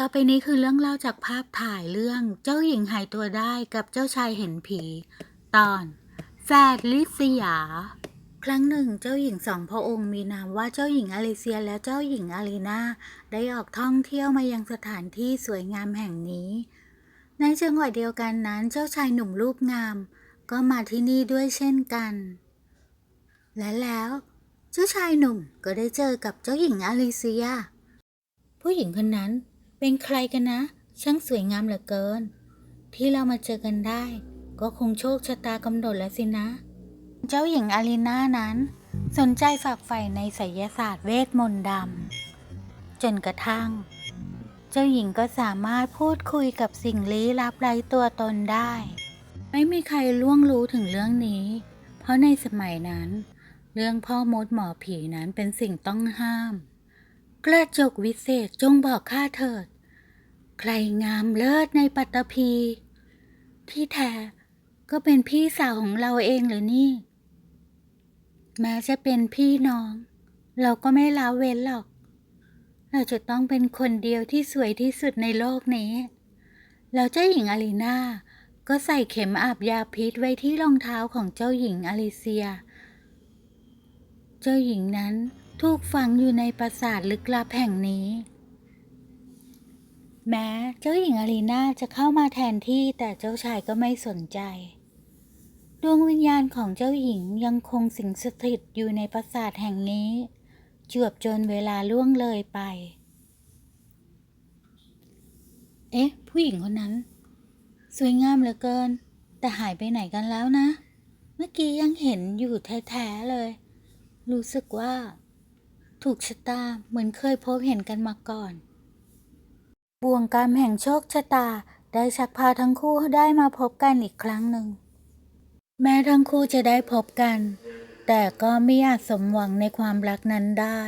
ต่อไปนี้คือเรื่องเล่าจากภาพถ่ายเรื่องเจ้าหญิงหายตัวได้กับเจ้าชายเห็นผี ตอนแฟดลิสยา ครั้งหนึ่งเจ้าหญิงสองพระองค์มีนามว่าเจ้าหญิงอลิเซียและเจ้าหญิงอารีนาได้ออกท่องเที่ยวมายังสถานที่สวยงามแห่งนี้ ในจังหวัดเดียวกันนั้นเจ้าชายหนุ่มรูปงาม ก็มาที่นี่ด้วยเช่นกัน และแล้ว เจ้าชายหนุ่มก็ได้เจอกับเจ้าหญิงอลิเซีย ผู้หญิงคนนั้น เป็นใครกันนะ ช่างสวยงามเหลือเกิน ที่เรามาเจอกันได้ ก็คงโชคชะตากำหนดแล้วสินะ เจ้าหญิงอารีนานั้น สนใจฝากใฝ่ในไสยศาสตร์เวทมนต์ดำจนกระทั่ง เจ้าหญิงก็สามารถพูดคุยกับสิ่งลี้ลับไร้ตัวตนได้ ไม่มีใครล่วงรู้ถึงเรื่องนี้ เพราะในสมัยนั้น เรื่องพ่อมดหมอผีนั้นเป็นสิ่งต้องห้าม กระจกวิเศษจงบอกข้าเถิด ใครงามเลิศในปัตตภีที่แท้ก็เป็นพี่สาวของเราเองหรือนี่ แม้จะเป็นพี่น้อง เราก็ไม่ละเว้นหรอก เราจะต้องเป็นคนเดียวที่สวยที่สุดในโลกนี้ แล้วเจ้าหญิงอารีนาก็ใส่เข็มอาบยาพิษไว้ที่รองเท้าของเจ้าหญิงอลิเซีย เจ้าหญิงนั้น ถูกฝังอยู่ในปราสาทลึกลับแห่งนี้ แม้เจ้าหญิงอารีนาจะเข้ามาแทนที่แต่เจ้าชายก็ไม่สนใจ ดวงวิญญาณของเจ้าหญิงยังคงสิงสถิตอยู่ในปราสาทแห่งนี้จวบจนเวลาล่วงเลยไป เอ๊ะ ผู้หญิงคนนั้น สวยงามเหลือเกิน แต่หายไปไหนกันแล้วนะ เมื่อกี้ยังเห็นอยู่แท้ๆเลย รู้สึกว่า ถูกชะตาเหมือนเคยพบเห็นกันมาก่อน บ่วงกรรมแห่งโชคชะตาได้ชักพาทั้งคู่ได้มาพบกันอีกครั้งหนึ่ง แม้ทั้งคู่จะได้พบกัน แต่ก็ไม่อาจสมหวังในความรักนั้นได้